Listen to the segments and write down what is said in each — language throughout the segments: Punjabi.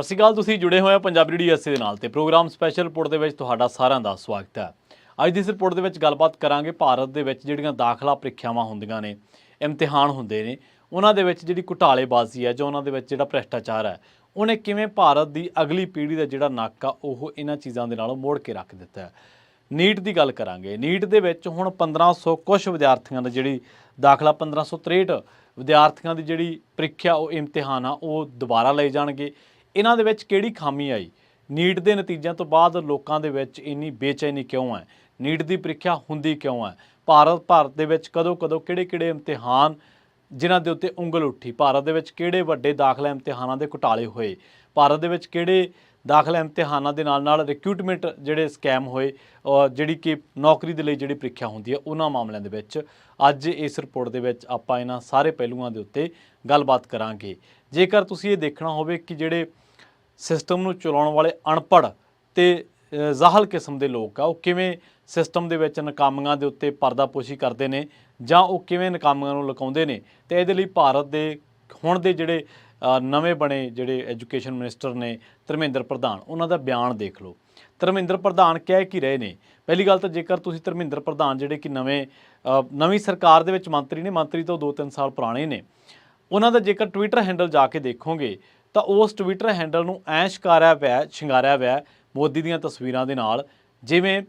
ਸਤਿ ਸ਼੍ਰੀ ਅਕਾਲ, ਤੁਸੀਂ ਜੁੜੇ ਹੋਏ ਹੋ ਪੰਜਾਬੀ ਡੀਐਸਸੀ ਦੇ ਨਾਲ ਤੇ ਪ੍ਰੋਗਰਾਮ ਸਪੈਸ਼ਲ ਰਿਪੋਰਟ ਦੇ ਵਿੱਚ ਤੁਹਾਡਾ ਸਾਰਿਆਂ ਦਾ ਸਵਾਗਤ ਹੈ। ਅੱਜ ਦੀ ਇਸ ਰਿਪੋਰਟ ਦੇ ਵਿੱਚ ਗੱਲਬਾਤ ਕਰਾਂਗੇ ਭਾਰਤ ਦੇ ਵਿੱਚ ਜਿਹੜੀਆਂ ਦਾਖਲਾ ਪ੍ਰੀਖਿਆਵਾਂ ਹੁੰਦੀਆਂ ਨੇ, ਇਮਤਿਹਾਨ ਹੁੰਦੇ ਨੇ, ਉਹਨਾਂ ਦੇ ਵਿੱਚ ਜਿਹੜੀ ਘੁਟਾਲੇਬਾਜ਼ੀ ਹੈ ਜਾਂ ਉਹਨਾਂ ਦੇ ਵਿੱਚ ਜਿਹੜਾ ਭ੍ਰਿਸ਼ਟਾਚਾਰ ਹੈ, ਉਹਨੇ ਕਿਵੇਂ ਭਾਰਤ ਦੀ ਅਗਲੀ ਪੀੜ੍ਹੀ ਦਾ ਜਿਹੜਾ ਨੱਕ ਆ ਉਹ ਇਹਨਾਂ ਚੀਜ਼ਾਂ ਦੇ ਨਾਲ ਮੋੜ ਕੇ ਰੱਖ ਦਿੱਤਾ ਹੈ। ਨੀਟ ਦੀ ਗੱਲ ਕਰਾਂਗੇ। ਨੀਟ ਦੇ ਵਿੱਚ ਹੁਣ 1500 ਕੁਝ ਵਿਦਿਆਰਥੀਆਂ ਦਾ ਜਿਹੜੀ ਦਾਖਲਾ 1563 ਵਿਦਿਆਰਥੀਆਂ ਦੀ ਜਿਹੜੀ ਪ੍ਰੀਖਿਆ, ਉਹ ਇਮਤਿਹਾਨ ਆ, ਉਹ ਦੁਬਾਰਾ ਲਏ ਜਾਣਗੇ। ਇਹਨਾਂ ਦੇ ਵਿੱਚ ਕਿਹੜੀ ਖਾਮੀ ਆਈ? ਨੀਟ ਦੇ ਨਤੀਜਿਆਂ ਤੋਂ ਬਾਅਦ ਲੋਕਾਂ ਦੇ ਵਿੱਚ ਇੰਨੀ ਬੇਚੈਨੀ ਕਿਉਂ ਹੈ? ਨੀਟ ਦੀ ਪ੍ਰੀਖਿਆ ਹੁੰਦੀ ਕਿਉਂ ਹੈ? ਭਾਰਤ ਭਾਰਤ ਦੇ ਵਿੱਚ ਕਦੋਂ ਕਦੋਂ ਕਿਹੜੇ ਕਿਹੜੇ ਇਮਤਿਹਾਨ ਜਿਨ੍ਹਾਂ ਦੇ ਉੱਤੇ ਉਂਗਲ ਉੱਠੀ? ਭਾਰਤ ਦੇ ਵਿੱਚ ਕਿਹੜੇ ਵੱਡੇ ਦਾਖਲਾ ਇਮਤਿਹਾਨਾਂ ਦੇ ਘੁਟਾਲੇ ਹੋਏ? ਭਾਰਤ ਦੇ ਵਿੱਚ ਕਿਹੜੇ ਦਾਖਲਾ ਇਮਤਿਹਾਨਾਂ ਦੇ ਨਾਲ ਨਾਲ ਰਿਕਰੂਟਮੈਂਟ ਜਿਹੜੇ ਸਕੈਮ ਹੋਏ ਜਿਹੜੀ ਕਿ ਨੌਕਰੀ ਦੇ ਲਈ ਜਿਹੜੀ ਪ੍ਰੀਖਿਆ ਹੁੰਦੀ ਹੈ, ਉਹਨਾਂ ਮਾਮਲਿਆਂ ਦੇ ਵਿੱਚ ਅੱਜ ਇਸ ਰਿਪੋਰਟ ਦੇ ਵਿੱਚ ਆਪਾਂ ਇਹਨਾਂ ਸਾਰੇ ਪਹਿਲੂਆਂ ਦੇ ਉੱਤੇ ਗੱਲਬਾਤ ਕਰਾਂਗੇ। ਜੇਕਰ ਤੁਸੀਂ ਇਹ ਦੇਖਣਾ ਹੋਵੇ ਕਿ ਜਿਹੜੇ ਸਿਸਟਮ ਨੂੰ ਚਲਾਉਣ ਵਾਲੇ ਅਨਪੜ੍ਹ ਤੇ ਜ਼ਾਹਲ ਕਿਸਮ ਦੇ ਲੋਕ ਆ, ਉਹ ਕਿਵੇਂ ਸਿਸਟਮ ਦੇ ਵਿੱਚ ਨਕਾਮੀਆਂ ਦੇ ਉੱਤੇ ਪਰਦਾਪੋਸ਼ੀ ਕਰਦੇ ਨੇ ਜਾਂ ਉਹ ਕਿਵੇਂ ਨਕਾਮੀਆਂ ਨੂੰ ਲੁਕਾਉਂਦੇ ਨੇ, ਤੇ ਇਹਦੇ ਲਈ ਭਾਰਤ ਦੇ ਹੁਣ ਦੇ ਜਿਹੜੇ ਨਵੇਂ ਬਣੇ ਜਿਹੜੇ ਐਜੂਕੇਸ਼ਨ ਮਿਨਿਸਟਰ ਨੇ ਧਰਮੇਂਦਰ ਪ੍ਰਧਾਨ, ਉਹਨਾਂ ਦਾ ਬਿਆਨ ਦੇਖ ਲਓ। ਧਰਮਿੰਦਰ ਪ੍ਰਧਾਨ ਕਹਿ ਕੀ ਰਹੇ ਨੇ? ਪਹਿਲੀ ਗੱਲ ਤਾਂ ਜੇਕਰ ਤੁਸੀਂ ਧਰਮਿੰਦਰ ਪ੍ਰਧਾਨ ਜਿਹੜੇ ਕਿ ਨਵੇਂ ਨਵੀਂ ਸਰਕਾਰ ਦੇ ਵਿੱਚ ਮੰਤਰੀ ਨੇ, ਮੰਤਰੀ ਤੋਂ 2-3 ਸਾਲ ਪੁਰਾਣੇ ਨੇ, ਉਹਨਾਂ ਦਾ ਜੇਕਰ ਟਵਿੱਟਰ ਹੈਂਡਲ ਜਾ ਕੇ ਦੇਖੋਗੇ, ਤਾਂ ਉਸ ਟਵਿੱਟਰ ਹੈਂਡਲ ਨੂੰ ਐਂ ਸ਼ਿੰਗਾਰਿਆ ਪਿਆ ਸ਼ਿੰਗਾਰਿਆ ਪਿਆ ਮੋਦੀ ਦੀਆਂ ਤਸਵੀਰਾਂ ਦੇ ਨਾਲ, ਜਿਵੇਂ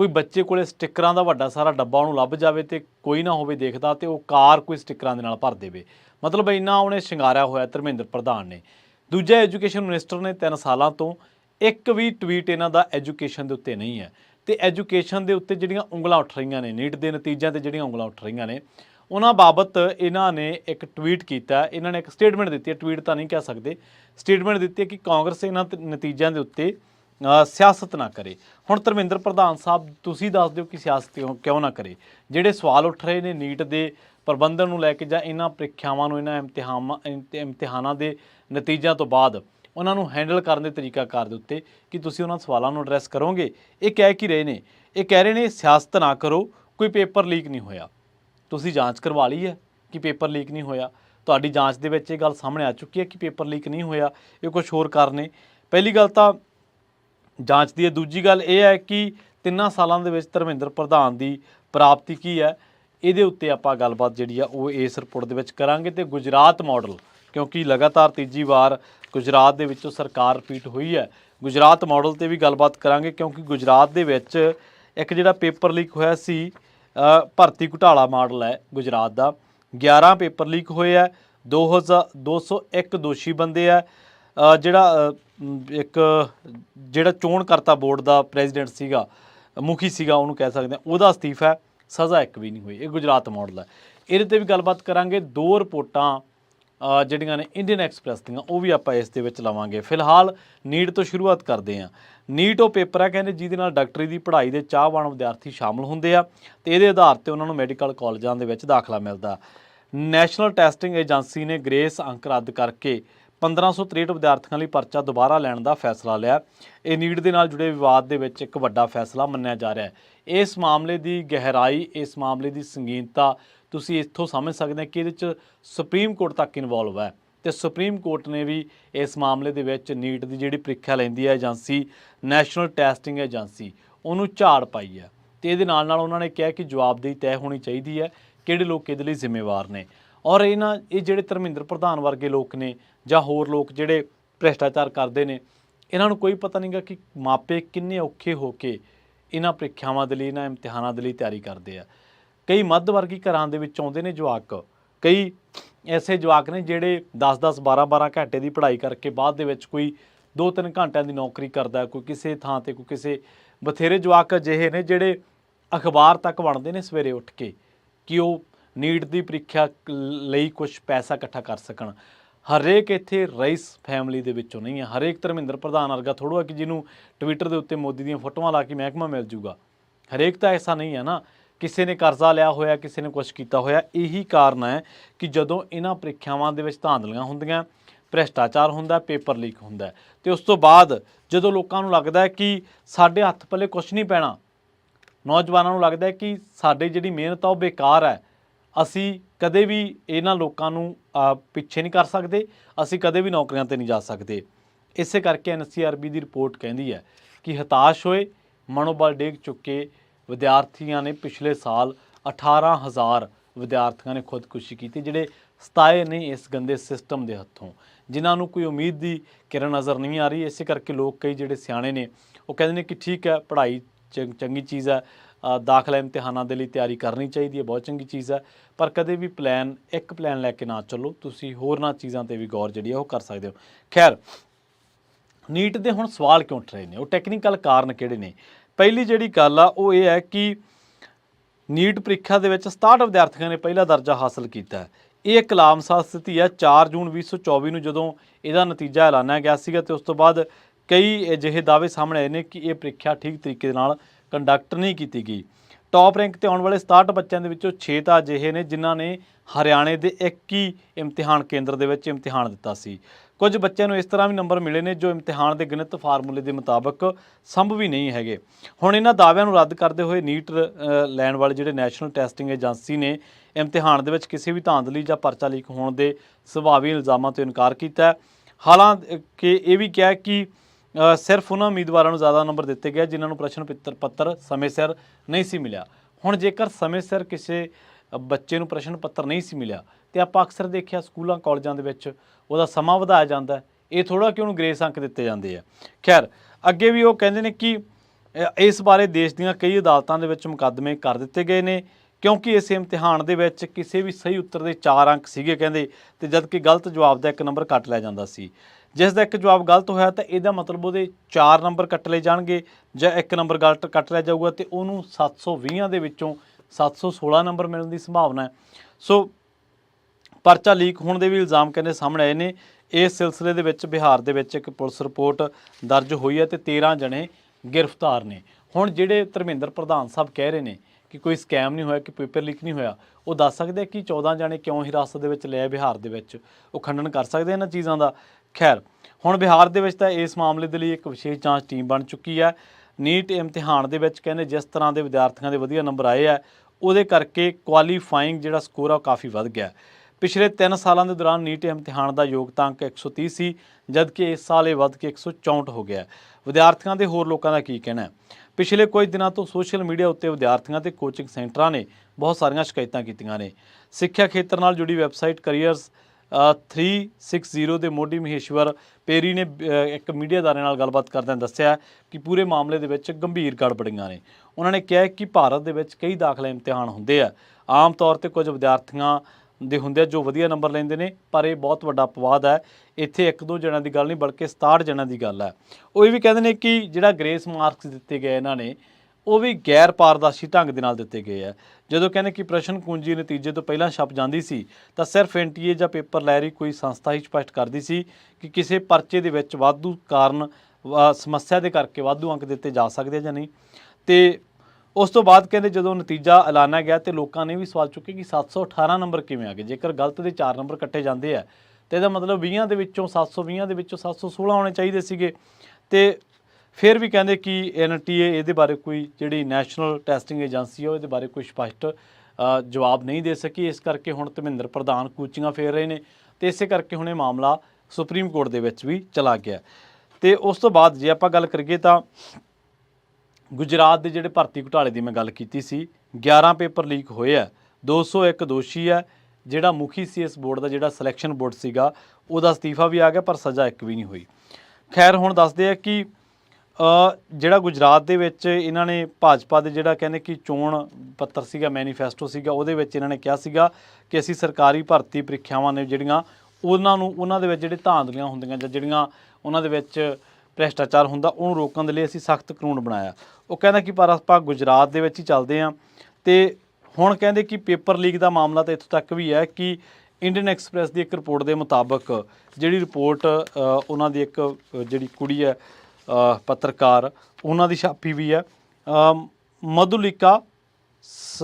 ਕੋਈ ਬੱਚੇ ਕੋਲੇ ਸਟਿੱਕਰਾਂ ਦਾ ਵੱਡਾ ਸਾਰਾ ਡੱਬਾ ਉਹਨੂੰ ਲੱਭ ਜਾਵੇ ਤੇ ਕੋਈ ਨਾ ਹੋਵੇ ਦੇਖਦਾ ਤੇ ਉਹ ਕਾਰ ਕੋਈ ਸਟਿੱਕਰਾਂ ਦੇ ਨਾਲ ਭਰ ਦੇਵੇ। ਮਤਲਬ ਇੰਨਾ ਉਹਨੇ ਸ਼ਿੰਗਾਰਿਆ ਹੋਇਆ ਧਰਮਿੰਦਰ ਪ੍ਰਧਾਨ ਨੇ। ਦੂਜਾ ਐਜੂਕੇਸ਼ਨ ਮਿਨਿਸਟਰ ਨੇ 3 ਸਾਲਾਂ ਤੋਂ ਇੱਕ ਵੀ ਟਵੀਟ ਇਹਨਾਂ ਦਾ ਐਜੂਕੇਸ਼ਨ ਦੇ ਉੱਤੇ ਨਹੀਂ ਹੈ। ਤੇ ਐਜੂਕੇਸ਼ਨ ਦੇ ਉੱਤੇ ਜਿਹੜੀਆਂ ਉਂਗਲਾਂ ਉੱਠ ਰਹੀਆਂ ਨੇ, ਨੀਟ ਦੇ ਨਤੀਜਿਆਂ ਤੇ ਜਿਹੜੀਆਂ ਉਂਗਲਾਂ ਉੱਠ ਰਹੀਆਂ ਨੇ, ਉਹਨਾਂ ਬਾਬਤ ਇਹਨਾਂ ਨੇ ਇੱਕ ਟਵੀਟ ਕੀਤਾ। ਇਹਨਾਂ ਨੇ ਇੱਕ ਸਟੇਟਮੈਂਟ ਦਿੱਤੀ ਹੈ। ਟਵੀਟ ਤਾਂ ਨਹੀਂ ਕਹਿ ਸਕਦੇ। ਸਟੇਟਮੈਂਟ ਦਿੱਤੀ ਹੈ ਕਿ ਕਾਂਗਰਸ ਇਹਨਾਂ ਤੇ, ਨਤੀਜਿਆਂ ਦੇ ਉੱਤੇ ਸਿਆਸਤ ਨਾ ਕਰੇ। ਹੁਣ ਧਰਮਿੰਦਰ ਪ੍ਰਧਾਨ ਸਾਹਿਬ, ਤੁਸੀਂ ਦੱਸ ਦਿਓ ਕਿ ਸਿਆਸਤ ਕਿਉਂ ਕਿਉਂ ਨਾ ਕਰੇ? ਜਿਹੜੇ ਸਵਾਲ ਉੱਠ ਰਹੇ ਨੇ ਨੀਟ ਦੇ ਪ੍ਰਬੰਧਨ ਨੂੰ ਲੈ ਕੇ ਜਾਂ ਇਹਨਾਂ ਪ੍ਰੀਖਿਆਵਾਂ ਨੂੰ, ਇਹਨਾਂ ਇਮਤਿਹਾਨਾਂ ਇਮਤ- ਇਮਤਿਹਾਨਾਂ ਦੇ ਨਤੀਜਿਆਂ ਤੋਂ ਬਾਅਦ ਉਹਨਾਂ ਨੂੰ ਹੈਂਡਲ ਕਰਨ ਦੇ ਤਰੀਕਾਕਾਰ ਦੇ ਉੱਤੇ ਕਿ ਤੁਸੀਂ ਉਹਨਾਂ ਸਵਾਲਾਂ ਨੂੰ ਐਡਰੈਸ ਕਰੋਗੇ? ਇਹ ਕਹਿ ਕੀ ਰਹੇ ਨੇ? ਇਹ ਕਹਿ ਰਹੇ ਨੇ, ਸਿਆਸਤ ਨਾ ਕਰੋ, ਕੋਈ ਪੇਪਰ ਲੀਕ ਨਹੀਂ ਹੋਇਆ। ਤੁਸੀਂ ਜਾਂਚ ਕਰਵਾ ਲਈ ਹੈ ਕਿ ਪੇਪਰ ਲੀਕ ਨਹੀਂ ਹੋਇਆ। ਤੁਹਾਡੀ ਜਾਂਚ ਦੇ ਵਿੱਚ ਇਹ ਗੱਲ ਸਾਹਮਣੇ ਆ ਚੁੱਕੀ ਹੈ ਕਿ ਪੇਪਰ ਲੀਕ ਨਹੀਂ ਹੋਇਆ। ਇਹ ਕੁਝ ਹੋਰ ਕਾਰਨ ਨੇ। ਪਹਿਲੀ ਗੱਲ ਤਾਂ ਜਾਂਚ ਦੀ ਹੈ। ਦੂਜੀ ਗੱਲ ਇਹ ਹੈ ਕਿ ਤਿੰਨਾਂ ਸਾਲਾਂ ਦੇ ਵਿੱਚ ਧਰਮਿੰਦਰ ਪ੍ਰਧਾਨ ਦੀ ਪ੍ਰਾਪਤੀ ਕੀ ਹੈ, ਇਹਦੇ ਉੱਤੇ ਆਪਾਂ ਗੱਲਬਾਤ ਜਿਹੜੀ ਆ ਉਹ ਇਸ ਰਿਪੋਰਟ ਦੇ ਵਿੱਚ ਕਰਾਂਗੇ। ਤੇ ਗੁਜਰਾਤ ਮਾਡਲ ਕਿਉਂਕਿ ਲਗਾਤਾਰ ਤੀਜੀ ਵਾਰ ਗੁਜਰਾਤ ਦੇ ਵਿੱਚੋਂ ਸਰਕਾਰ ਰਿਪੀਟ ਹੋਈ ਹੈ। ਗੁਜਰਾਤ ਮਾਡਲ ਤੇ ਵੀ ਗੱਲਬਾਤ ਕਰਾਂਗੇ, ਕਿਉਂਕਿ ਗੁਜਰਾਤ ਦੇ ਵਿੱਚ ਇੱਕ ਜਿਹੜਾ ਪੇਪਰ ਲੀਕ ਹੋਇਆ ਸੀ ਭਰਤੀ ਘੁਟਾਲਾ ਮਾਡਲ ਹੈ ਗੁਜਰਾਤ ਦਾ। 11 ਪੇਪਰ ਲੀਕ ਹੋਏ ਆ 2000 201 ਦੋਸ਼ੀ ਬੰਦੇ ਆ ਜਿਹੜਾ ਇੱਕ, ਜਿਹੜਾ ਚੋਣ ਕਰਤਾ ਬੋਰਡ ਦਾ ਪ੍ਰੈਜ਼ੀਡੈਂਟ ਸੀਗਾ, ਮੁਖੀ ਸੀਗਾ, ਉਹਨੂੰ ਕਹਿ ਸਕਦੇ ਹਾਂ, ਉਹਦਾ ਅਸਤੀਫਾ ਸਜ਼ਾ ਇੱਕ ਵੀ ਨਹੀਂ ਹੋਈ, ਇਹ ਗੁਜਰਾਤ ਮਾਡਲ ਹੈ। ਇਹਦੇ ਤੇ ਵੀ ਗੱਲਬਾਤ ਕਰਾਂਗੇ, ਦੋ ਰਿਪੋਰਟਾਂ ਜਿਹੜੀਆਂ ਨੇ ਇੰਡੀਅਨ ਐਕਸਪ੍ਰੈਸ ਦੀਆਂ, ਉਹ ਵੀ ਆਪਾਂ ਇਸ ਦੇ ਵਿੱਚ ਲਵਾਂਗੇ। ਫਿਲਹਾਲ ਨੀਟ ਤੋਂ ਸ਼ੁਰੂਆਤ ਕਰਦੇ ਹਾਂ। ਨੀਟ ਉਹ ਪੇਪਰ ਹੈ, ਕਹਿੰਦੇ ਜਿਹਦੇ ਨਾਲ ਡਾਕਟਰੀ ਦੀ ਪੜ੍ਹਾਈ ਦੇ ਚਾਹਵਾਨ ਵਿਦਿਆਰਥੀ ਸ਼ਾਮਲ ਹੁੰਦੇ ਆ ਤੇ ਇਹਦੇ ਆਧਾਰ ਤੇ ਉਹਨਾਂ ਨੂੰ ਮੈਡੀਕਲ ਕਾਲਜਾਂ ਦੇ ਵਿੱਚ ਦਾਖਲਾ ਮਿਲਦਾ। ਨੈਸ਼ਨਲ ਟੈਸਟਿੰਗ ਏਜੰਸੀ ਨੇ ਗ੍ਰੇਸ ਅੰਕ ਰੱਦ ਕਰਕੇ 1563 ਵਿਦਿਆਰਥੀਆਂ ਲਈ ਪਰਚਾ ਦੁਬਾਰਾ ਲੈਣ ਦਾ ਫੈਸਲਾ ਲਿਆ ਇਹ ਨੀਟ ਦੇ ਨਾਲ ਜੁੜੇ ਵਿਵਾਦ ਦੇ ਵਿੱਚ ਇੱਕ ਵੱਡਾ ਫੈਸਲਾ ਮੰਨਿਆ ਜਾ ਰਿਹਾ ਹੈ। ਇਸ ਮਾਮਲੇ ਦੀ ਗਹਿਰਾਈ, ਇਸ ਮਾਮਲੇ ਦੀ ਸੰਗੀਨਤਾ ਤੁਸੀਂ ਇੱਥੋਂ ਸਮਝ ਸਕਦੇ ਹੋ ਕਿ ਇਹਦੇ ਚ ਸੁਪਰੀਮ ਕੋਰਟ ਤੱਕ ਇਨਵੋਲਵ ਹੈ। ਤੇ ਸੁਪਰੀਮ ਕੋਰਟ ਨੇ ਵੀ ਇਸ ਮਾਮਲੇ ਦੇ ਵਿੱਚ ਨੀਟ ਦੀ ਜਿਹੜੀ ਪ੍ਰੀਖਿਆ ਲੈਂਦੀ ਹੈ ਏਜੰਸੀ, ਨੈਸ਼ਨਲ ਟੈਸਟਿੰਗ ਏਜੰਸੀ, ਉਹਨੂੰ ਝਾੜ ਪਾਈ ਹੈ। ਤੇ ਇਹਦੇ ਨਾਲ ਨਾਲ ਉਹਨਾਂ ਨੇ ਕਿਹਾ ਕਿ ਜਵਾਬਦੇਹੀ ਤੈਅ ਹੋਣੀ ਚਾਹੀਦੀ ਹੈ ਕਿਹੜੇ ਲੋਕ ਇਹਦੇ ਲਈ ਜ਼ਿੰਮੇਵਾਰ ਨੇ। ਔਰ ਇਹਨਾਂ, ਇਹ ਜਿਹੜੇ ਧਰਮਿੰਦਰ ਪ੍ਰਧਾਨ ਵਰਗੇ ਲੋਕ ਨੇ ਜਾਂ ਹੋਰ ਲੋਕ ਜਿਹੜੇ ਭ੍ਰਿਸ਼ਟਾਚਾਰ ਕਰਦੇ ਨੇ, ਇਹਨਾਂ ਨੂੰ ਕੋਈ ਪਤਾ ਨਹੀਂਗਾ ਕਿ ਮਾਪੇ ਕਿੰਨੇ ਔਖੇ ਹੋ ਕੇ ਇਹਨਾਂ ਪ੍ਰੀਖਿਆਵਾਂ ਦੇ ਲਈ, ਇਹਨਾਂ ਇਮਤਿਹਾਨਾਂ ਦੇ ਲਈ ਤਿਆਰੀ ਕਰਦੇ ਆ। ਕਈ ਮੱਧ ਵਰਗੀ ਘਰਾਂ ਦੇ ਵਿੱਚ ਆਉਂਦੇ ਨੇ ਜਵਾਕ, ਕਈ ਐਸੇ ਜਵਾਕ ਨੇ ਜਿਹੜੇ 10-10 12-12 ਘੰਟੇ ਦੀ ਪੜ੍ਹਾਈ ਕਰਕੇ ਬਾਅਦ ਦੇ ਵਿੱਚ ਕੋਈ 2-3 ਘੰਟਿਆਂ ਦੀ ਨੌਕਰੀ ਕਰਦਾ, ਕੋਈ ਕਿਸੇ ਥਾਂ ਤੇ, ਕੋਈ ਕਿਸੇ ਬਥੇਰੇ ਜਵਾਕ ਅਜਿਹੇ ਨੇ ਜਿਹੜੇ ਅਖਬਾਰ ਤੱਕ ਬਣਦੇ ਨੇ ਸਵੇਰੇ ਉੱਠ ਕੇ ਕਿ ਉਹ ਨੀਟ ਦੀ ਪ੍ਰੀਖਿਆ ਲਈ ਕੁਝ ਪੈਸਾ ਇਕੱਠਾ ਕਰ ਸਕਣ। ਹਰੇਕ ਇੱਥੇ ਰਾਈਸ ਫੈਮਿਲੀ ਦੇ ਵਿੱਚੋਂ ਨਹੀਂ ਹੈ। ਹਰੇਕ ਧਰਮਿੰਦਰ ਪ੍ਰਧਾਨ ਵਰਗਾ ਥੋੜ੍ਹਾ ਕਿ ਜਿਹਨੂੰ ਟਵਿੱਟਰ ਦੇ ਉੱਤੇ ਮੋਦੀ ਦੀਆਂ ਫੋਟੋਆਂ ਲਾ ਕੇ ਮਹਿਕਮਾ ਮਿਲ ਜੂਗਾ। ਹਰੇਕ ਤਾਂ ਐਸਾ ਨਹੀਂ ਹੈ ਨਾ, ਕਿਸੇ ਨੇ ਕਰਜ਼ਾ ਲਿਆ ਹੋਇਆ, ਕਿਸੇ ਨੇ ਕੁਝ ਕੀਤਾ ਹੋਇਆ, ਇਹੀ ਕਾਰਨ ਹੈ ਕਿ ਜਦੋਂ ਇਹਨਾਂ ਪ੍ਰੀਖਿਆਵਾਂ ਦੇ ਵਿੱਚ ਧਾਂਦਲੀਆਂ ਹੁੰਦੀਆਂ, ਭ੍ਰਿਸ਼ਟਾਚਾਰ ਹੁੰਦਾ, ਪੇਪਰ ਲੀਕ ਹੁੰਦਾ ਹੈ। ਤੇ ਉਸ ਤੋਂ ਬਾਅਦ ਜਦੋਂ ਲੋਕਾਂ ਨੂੰ ਲੱਗਦਾ ਹੈ ਕਿ ਸਾਡੇ ਹੱਥ ਪੱਲੇ ਕੁਝ ਨਹੀਂ ਪੈਣਾ, ਨੌਜਵਾਨਾਂ ਨੂੰ ਲੱਗਦਾ ਹੈ ਕਿ ਸਾਡੀ ਜਿਹੜੀ ਮਿਹਨਤ ਆ ਉਹ ਬੇਕਾਰ ਹੈ। ਅਸੀਂ ਕਦੇ ਵੀ ਇਹਨਾਂ ਲੋਕਾਂ ਨੂੰ ਪਿੱਛੇ ਨਹੀਂ ਕਰ ਸਕਦੇ, ਅਸੀਂ ਕਦੇ ਵੀ ਨੌਕਰੀਆਂ ਤੇ ਨਹੀਂ ਜਾ ਸਕਦੇ। ਇਸੇ ਕਰਕੇ ਐਨਸੀਆਰਬੀ ਦੀ ਰਿਪੋਰਟ ਕਹਿੰਦੀ ਹੈ ਕਿ ਹਤਾਸ਼ ਹੋਏ ਮਨੋਬਲ ਡੇਗ ਚੁੱਕੇ ਵਿਦਿਆਰਥੀਆਂ ਨੇ ਪਿਛਲੇ ਸਾਲ 18000 ਵਿਦਿਆਰਥੀਆਂ ਨੇ ਖੁਦਕੁਸ਼ੀ ਕੀਤੀ, ਜਿਹੜੇ ਸਤਾਏ ਨੇ ਇਸ ਗੰਦੇ ਸਿਸਟਮ ਦੇ ਹੱਥੋਂ। ਜਿਨ੍ਹਾਂ ਨੂੰ ਕੋਈ ਉਮੀਦ ਦੀ ਕਿਰਨ ਨਜ਼ਰ ਨਹੀਂ ਆ ਰਹੀ, ਇਸੇ ਕਰਕੇ ਲੋਕ ਕਈ ਜਿਹੜੇ ਸਿਆਣੇ ਨੇ, ਉਹ ਕਹਿੰਦੇ ਨੇ ਕਿ ਠੀਕ ਹੈ, ਪੜ੍ਹਾਈ ਚੰ- ਚੰਗੀ ਚੀਜ਼ ਹੈ ਦਾਖਲਾ ਇਮਤਿਹਾਨਾਂ ਦੇ ਲਈ ਤਿਆਰੀ ਕਰਨੀ ਚਾਹੀਦੀ ਹੈ, ਬਹੁਤ ਚੰਗੀ ਚੀਜ਼ ਹੈ। ਪਰ ਕਦੇ ਵੀ ਪਲਾਨ ਇੱਕ ਪਲਾਨ ਲੈ ਕੇ ਨਾ ਚੱਲੋ, ਤੁਸੀਂ ਹੋਰਨਾਂ ਚੀਜ਼ਾਂ ਤੇ ਵੀ ਗੌਰ ਜਿਹੜੀ ਹੈ ਉਹ ਕਰ ਸਕਦੇ ਹੋ। ਖੈਰ, ਨੀਟ ਦੇ ਹੁਣ ਸਵਾਲ ਕਿਉਂ ਉੱਠ ਰਹੇ ਨੇ? ਉਹ ਟੈਕਨੀਕਲ ਕਾਰਨ ਕਿਹੜੇ ਨੇ? ਪਹਿਲੀ ਜਿਹੜੀ ਗੱਲ ਆ, ਉਹ ਇਹ ਹੈ ਕਿ ਨੀਟ ਪ੍ਰੀਖਿਆ ਦੇ ਵਿੱਚ 67 ਵਿਦਿਆਰਥੀਆਂ ਨੇ ਪਹਿਲਾ ਦਰਜਾ ਹਾਸਲ ਕੀਤਾ ਇਹ ਇੱਕ ਲਾਮਸਾਲ ਸਥਿਤੀ ਹੈ। 4 ਜੂਨ 2024 ਨੂੰ ਜਦੋਂ ਇਹਦਾ ਨਤੀਜਾ ਐਲਾਨਿਆ ਗਿਆ ਸੀਗਾ ਤੇ ਉਸ ਤੋਂ ਬਾਅਦ ਕਈ ਅਜਿਹੇ ਦਾਅਵੇ ਸਾਹਮਣੇ ਆਏ ਨੇ ਕਿ ਇਹ ਪ੍ਰੀਖਿਆ ਠੀਕ ਤਰੀਕੇ ਨਾਲ ਕੰਡਕਟ ਨਹੀਂ ਕੀਤੀ ਗਈ। ਟੌਪ ਰੈਂਕ ਤੇ ਆਉਣ ਵਾਲੇ 67 ਬੱਚਿਆਂ ਦੇ ਵਿੱਚੋਂ 6 ਤਾਂ ਅਜਿਹੇ ਨੇ ਜਿਨ੍ਹਾਂ ਨੇ ਹਰਿਆਣੇ ਦੇ ਇੱਕ ਹੀ ਇਮਤਿਹਾਨ ਕੇਂਦਰ ਦੇ ਵਿੱਚ ਇਮਤਿਹਾਨ ਦਿੱਤਾ ਸੀ। ਕੁਝ ਬੱਚਿਆਂ ਨੂੰ ਇਸ ਤਰ੍ਹਾਂ ਵੀ ਨੰਬਰ ਮਿਲੇ ਨੇ ਜੋ ਇਮਤਿਹਾਨ ਦੇ ਗਣਿਤ ਫਾਰਮੂਲੇ ਦੇ ਮੁਤਾਬਕ ਸੰਭਵ ਵੀ ਨਹੀਂ ਹੈਗੇ। ਹੁਣ ਇਹਨਾਂ ਦਾਅਵਿਆਂ ਨੂੰ ਰੱਦ ਕਰਦੇ ਹੋਏ ਨੀਟ ਲੈਣ ਵਾਲੇ ਜਿਹੜੇ ਨੈਸ਼ਨਲ ਟੈਸਟਿੰਗ ਏਜੰਸੀ ਨੇ ਇਮਤਿਹਾਨ ਦੇ ਵਿੱਚ ਕਿਸੇ ਵੀ ਧਾਂਦਲੀ ਜਾਂ ਪਰਚਾ ਲੀਕ ਹੋਣ ਦੇ ਸੁਭਾਵੀ ਇਲਜ਼ਾਮਾਂ ਤੋਂ ਇਨਕਾਰ ਕੀਤਾ ਹੈ। ਹਾਲਾਂਕਿ ਇਹ ਵੀ ਕਿਹਾ ਕਿ ਸਿਰਫ ਉਹਨਾਂ ਉਮੀਦਵਾਰਾਂ ਨੂੰ ਜ਼ਿਆਦਾ ਨੰਬਰ ਦਿੱਤੇ ਗਏ ਜਿਨ੍ਹਾਂ ਨੂੰ ਪ੍ਰਸ਼ਨ ਪੱਤਰ ਪੱਤਰ, ਸਮੇਂ ਸਿਰ ਨਹੀਂ ਸੀ ਮਿਲਿਆ। ਹੁਣ ਜੇਕਰ ਸਮੇਂ ਸਿਰ ਕਿਸੇ ਬੱਚੇ ਨੂੰ ਪ੍ਰਸ਼ਨ ਪੱਤਰ ਨਹੀਂ ਸੀ ਮਿਲਿਆ, ਤੇ ਆਪਾਂ ਅਕਸਰ ਦੇਖਿਆ ਸਕੂਲਾਂ, ਕਾਲਜਾਂ ਦੇ ਵਿੱਚ ਉਹਦਾ ਸਮਾਂ ਵਧਾਇਆ ਜਾਂਦਾ ਇਹ ਥੋੜਾ ਕਿ ਉਹਨੂੰ ਗ੍ਰੇਸ ਅੰਕ ਦਿੱਤੇ ਜਾਂਦੇ ਆ। ਖੈਰ, ਅੱਗੇ ਵੀ ਉਹ ਕਹਿੰਦੇ ਨੇ ਕਿ ਇਸ ਬਾਰੇ ਦੇਸ਼ ਦੀਆਂ ਕਈ ਅਦਾਲਤਾਂ ਦੇ ਵਿੱਚ ਮੁਕੱਦਮੇ ਕਰ ਦਿੱਤੇ ਗਏ ਨੇ, ਕਿਉਂਕਿ ਇਸ ਇਮਤਿਹਾਨ ਦੇ ਵਿੱਚ ਕਿਸੇ ਵੀ ਸਹੀ ਉੱਤਰ ਦੇ 4 ਅੰਕ ਸੀਗੇ ਕਹਿੰਦੇ, ਤੇ ਜਦਕਿ ਗਲਤ ਜਵਾਬ ਦਾ ਇੱਕ ਨੰਬਰ ਕੱਟ ਲਿਆ ਜਾਂਦਾ ਸੀ। ਜਿਸ ਦਾ ਇੱਕ ਜਵਾਬ ਗਲਤ ਹੋਇਆ ਤਾਂ ਇਹਦਾ ਮਤਲਬ ਉਹਦੇ 4 ਨੰਬਰ ਕੱਟ ਲਏ ਜਾਣਗੇ ਜਾਂ ਇੱਕ ਨੰਬਰ ਗਲਤ ਕੱਟ ਲਿਆ ਜਾਊਗਾ ਤੇ ਉਹਨੂੰ 720 ਦੇ ਵਿੱਚੋਂ 716 ਨੰਬਰ ਮਿਲਣ ਦੀ ਸੰਭਾਵਨਾ ਹੈ। ਸੋ ਪਰਚਾ ਲੀਕ ਹੋਣ ਦੇ ਵੀ ਇਲਜ਼ਾਮ ਕਹਿੰਦੇ ਸਾਹਮਣੇ ਆਏ ਨੇ। ਇਸ ਸਿਲਸਿਲੇ ਦੇ ਵਿੱਚ ਬਿਹਾਰ ਦੇ ਵਿੱਚ ਇੱਕ ਪੁਲਿਸ ਰਿਪੋਰਟ ਦਰਜ ਹੋਈ ਹੈ ਤੇ 13 ਜਣੇ ਗ੍ਰਿਫਤਾਰ ਨੇ। ਹੁਣ ਜਿਹੜੇ ਧਰਮਿੰਦਰ ਪ੍ਰਧਾਨ ਸਾਹਿਬ ਕਹਿ ਰਹੇ ਨੇ ਕਿ ਕੋਈ ਸਕੈਮ ਨਹੀਂ ਹੋਇਆ, ਕਿ ਪੇਪਰ ਲੀਕ ਨਹੀਂ ਹੋਇਆ, ਉਹ ਦੱਸ ਸਕਦੇ ਕਿ 14 ਜਣੇ ਕਿਉਂ ਹਿਰਾਸਤ ਦੇ ਵਿੱਚ ਲਏ ਬਿਹਾਰ ਦੇ ਵਿੱਚ? ਉਹ ਖੰਡਨ ਕਰ ਸਕਦੇ ਇਹਨਾਂ ਚੀਜ਼ਾਂ ਦਾ? ਖੈਰ, ਹੁਣ ਬਿਹਾਰ ਦੇ ਵਿੱਚ ਤਾਂ ਇਸ ਮਾਮਲੇ ਦੇ ਲਈ ਇੱਕ ਵਿਸ਼ੇਸ਼ ਜਾਂਚ ਟੀਮ ਬਣ ਚੁੱਕੀ ਹੈ। ਨੀਟ ਇਮਤਿਹਾਨ ਦੇ ਵਿੱਚ ਕਹਿੰਦੇ ਜਿਸ ਤਰ੍ਹਾਂ ਦੇ ਵਿਦਿਆਰਥੀਆਂ ਦੇ ਵਧੀਆ ਨੰਬਰ ਆਏ ਆ, ਉਹਦੇ ਕਰਕੇ ਕੁਆਲੀਫਾਈਂਗ ਜਿਹੜਾ ਸਕੋਰ ਆ ਉਹ ਕਾਫੀ ਵੱਧ ਗਿਆ। ਪਿਛਲੇ 3 ਸਾਲਾਂ ਦੇ ਦੌਰਾਨ ਨੀਟ ਇਮਤਿਹਾਨ ਦਾ ਯੋਗਤਾ ਅੰਕ 130 ਸੀ ਜਦਕਿ ਇਸ ਸਾਲ ਇਹ ਵੱਧ ਕੇ 164 ਹੋ ਗਿਆ। ਵਿਦਿਆਰਥੀਆਂ ਦੇ ਹੋਰ ਲੋਕਾਂ ਦਾ ਕੀ ਕਹਿਣਾ ਹੈ? ਪਿਛਲੇ ਕੁਝ ਦਿਨਾਂ ਤੋਂ ਸੋਸ਼ਲ ਮੀਡੀਆ ਉੱਤੇ ਵਿਦਿਆਰਥੀਆਂ ਤੇ ਕੋਚਿੰਗ ਸੈਂਟਰਾਂ ਨੇ ਬਹੁਤ ਸਾਰੀਆਂ ਸ਼ਿਕਾਇਤਾਂ ਕੀਤੀਆਂ ਨੇ। ਸਿੱਖਿਆ ਖੇਤਰ ਨਾਲ ਜੁੜੀ ਵੈਬਸਾਈਟ ਕੈਰੀਅਰਸ 360 ਦੇ ਮੋਢੀ ਮਹੇਸ਼ਵਰ ਪੇਰੀ ਨੇ ਇੱਕ ਮੀਡੀਆਦਾਰਾਂ ਨਾਲ ਗੱਲਬਾਤ ਕਰਦਿਆਂ ਦੱਸਿਆ ਕਿ ਪੂਰੇ ਮਾਮਲੇ ਦੇ ਵਿੱਚ ਗੰਭੀਰ ਗੜਬੜੀਆਂ ਨੇ। ਉਹਨਾਂ ਨੇ ਕਿਹਾ ਕਿ ਭਾਰਤ ਦੇ ਵਿੱਚ ਕਈ ਦਾਖਲਾ ਇਮਤਿਹਾਨ ਹੁੰਦੇ ਆ। ਆਮ ਤੌਰ ਤੇ ਕੁਝ ਵਿਦਿਆਰਥੀਆਂ ਦੇ ਹੁੰਦੇ ਆ ਜੋ ਵਧੀਆ ਨੰਬਰ ਲੈਂਦੇ ਨੇ, ਪਰ ਇਹ ਬਹੁਤ ਵੱਡਾ ਅਪਵਾਦ ਹੈ। ਇੱਥੇ ਇੱਕ ਦੋ ਜਣਾਂ ਦੀ ਗੱਲ ਨਹੀਂ, ਬਲਕਿ 67 ਜਣਾਂ ਦੀ ਗੱਲ ਹੈ। ਉਹ ਇਹ ਵੀ ਕਹਿੰਦੇ ਨੇ ਕਿ ਜਿਹੜਾ ਗ੍ਰੇਸ ਮਾਰਕਸ ਦਿੱਤੇ ਗਏ ਇਹਨਾਂ ਨੇ ਉਹ ਵੀ ਗੈਰ ਪਾਰਦਰਸ਼ੀ ਢੰਗ ਦੇ ਨਾਲ ਦਿੱਤੇ ਗਏ ਆ। ਜਦੋਂ ਕਹਿੰਦੇ ਕਿ ਪ੍ਰਸ਼ਨ ਕੁੰਜੀ ਨਤੀਜੇ ਤੋਂ ਪਹਿਲਾਂ ਛਪ ਜਾਂਦੀ ਸੀ, ਤਾਂ ਸਿਰਫ ਐਨਟੀਏ ਜਾਂ ਪੇਪਰ ਲੈ ਰਹੀ ਕੋਈ ਸੰਸਥਾ ਹੀ ਸਪਸ਼ਟ ਕਰਦੀ ਸੀ ਕਿ ਕਿਸੇ ਪਰਚੇ ਦੇ ਵਿੱਚ ਵਾਧੂ ਕਾਰਨ ਸਮੱਸਿਆ ਦੇ ਕਰਕੇ ਵਾਧੂ ਅੰਕ ਦਿੱਤੇ ਜਾ ਸਕਦੇ ਜਾਂ ਨਹੀਂ। ਤੇ ਉਸ ਤੋਂ ਬਾਅਦ ਕਹਿੰਦੇ ਜਦੋਂ ਨਤੀਜਾ ਐਲਾਨਿਆ ਗਿਆ ਤੇ ਲੋਕਾਂ ਨੇ ਵੀ ਸਵਾਲ ਚੁੱਕੇ ਕਿ 718 ਨੰਬਰ ਕਿਵੇਂ ਆ ਗਏ? ਜੇਕਰ ਗਲਤ ਦੇ 4 ਨੰਬਰ ਕੱਟੇ ਜਾਂਦੇ ਆ, ਤੇ ਇਹਦਾ ਮਤਲਬ 20 ਦੇ ਵਿੱਚੋਂ 720 ਦੇ ਵਿੱਚੋਂ 716 ਹੋਣੇ ਚਾਹੀਦੇ ਸੀਗੇ। ਤੇ ਫਿਰ ਵੀ ਕਹਿੰਦੇ ਕਿ ਐਨਟੀਏ ਇਹਦੇ ਬਾਰੇ ਕੋਈ ਜਿਹੜੀ ਨੈਸ਼ਨਲ ਟੈਸਟਿੰਗ ਏਜੰਸੀ ਹੈ ਉਹਦੇ ਬਾਰੇ ਕੋਈ ਸਪਸ਼ਟ ਜਵਾਬ ਨਹੀਂ ਦੇ ਸਕੀ। ਇਸ ਕਰਕੇ ਹੁਣ ਧਰਮਿੰਦਰ ਪ੍ਰਧਾਨ ਕੂਚੀਆਂ ਫੇਰ ਰਹੇ ਨੇ ਤੇ ਇਸੇ ਕਰਕੇ ਹੁਣ ਇਹ ਮਾਮਲਾ ਸੁਪਰੀਮ ਕੋਰਟ ਦੇ ਵਿੱਚ ਵੀ ਚਲਾ ਗਿਆ। ਤੇ ਉਸ ਤੋਂ ਬਾਅਦ ਜੇ ਆਪਾਂ ਗੱਲ ਕਰੀਏ ਤਾਂ ਗੁਜਰਾਤ ਦੇ ਜਿਹੜੇ ਭਰਤੀ ਘੁਟਾਲੇ ਦੀ ਮੈਂ ਗੱਲ ਕੀਤੀ ਸੀ 11 ਪੇਪਰ ਲੀਕ ਹੋਏ ਆ 201 ਦੋਸ਼ੀ ਹੈ ਜਿਹੜਾ ਮੁਖੀ ਸੀ ਇਸ ਬੋਰਡ ਦਾ, ਜਿਹੜਾ ਸਿਲੈਕਸ਼ਨ ਬੋਰਡ ਸੀਗਾ, ਉਹਦਾ ਅਸਤੀਫਾ ਵੀ ਆ ਗਿਆ, ਪਰ ਸਜ਼ਾ ਇੱਕ ਵੀ ਨਹੀਂ ਹੋਈ। ਖੈਰ ਹੁਣ ਦੱਸਦੇ ਆ ਕਿ ਜਿਹੜਾ ਗੁਜਰਾਤ ਦੇ ਵਿੱਚ ਇਹਨਾਂ ਨੇ ਭਾਜਪਾ ਦੇ ਜਿਹੜਾ ਕਹਿੰਦੇ ਕਿ ਚੋਣ ਪੱਤਰ ਸੀਗਾ ਮੈਨੀਫੈਸਟੋ ਸੀਗਾ, ਉਹਦੇ ਵਿੱਚ ਇਹਨਾਂ ਨੇ ਕਿਹਾ ਸੀਗਾ ਕਿ ਅਸੀਂ ਸਰਕਾਰੀ ਭਰਤੀ ਪ੍ਰੀਖਿਆਵਾਂ ਨੇ ਜਿਹੜੀਆਂ ਉਹਨਾਂ ਨੂੰ, ਉਹਨਾਂ ਦੇ ਵਿੱਚ ਜਿਹੜੇ ਧਾਂਦਲੀਆਂ ਹੁੰਦੀਆਂ ਜਾਂ ਜਿਹੜੀਆਂ ਉਹਨਾਂ ਦੇ ਵਿੱਚ ਭ੍ਰਿਸ਼ਟਾਚਾਰ ਹੁੰਦਾ, ਉਹਨੂੰ ਰੋਕਣ ਦੇ ਲਈ ਅਸੀਂ ਸਖਤ ਕਾਨੂੰਨ ਬਣਾਇਆ। ਉਹ ਕਹਿੰਦਾ ਕਿ ਪਰ ਆਪਾਂ ਗੁਜਰਾਤ ਦੇ ਵਿੱਚ ਹੀ ਚੱਲਦੇ ਹਾਂ ਤੇ ਹੁਣ ਕਹਿੰਦੇ ਕਿ ਪੇਪਰ ਲੀਕ ਦਾ ਮਾਮਲਾ ਤਾਂ ਇੱਥੋਂ ਤੱਕ ਵੀ ਹੈ ਕਿ ਇੰਡੀਅਨ ਐਕਸਪ੍ਰੈਸ ਦੀ ਇੱਕ ਰਿਪੋਰਟ ਦੇ ਮੁਤਾਬਕ ਜਿਹੜੀ ਰਿਪੋਰਟ ਉਹਨਾਂ ਦੀ ਇੱਕ ਜਿਹੜੀ ਕੁੜੀ ਹੈ ਪੱਤਰਕਾਰ ਉਹਨਾਂ ਦੀ ਛਾਪੀ ਵੀ ਹੈ। ਅ, ਮਧੁਲਿਕਾ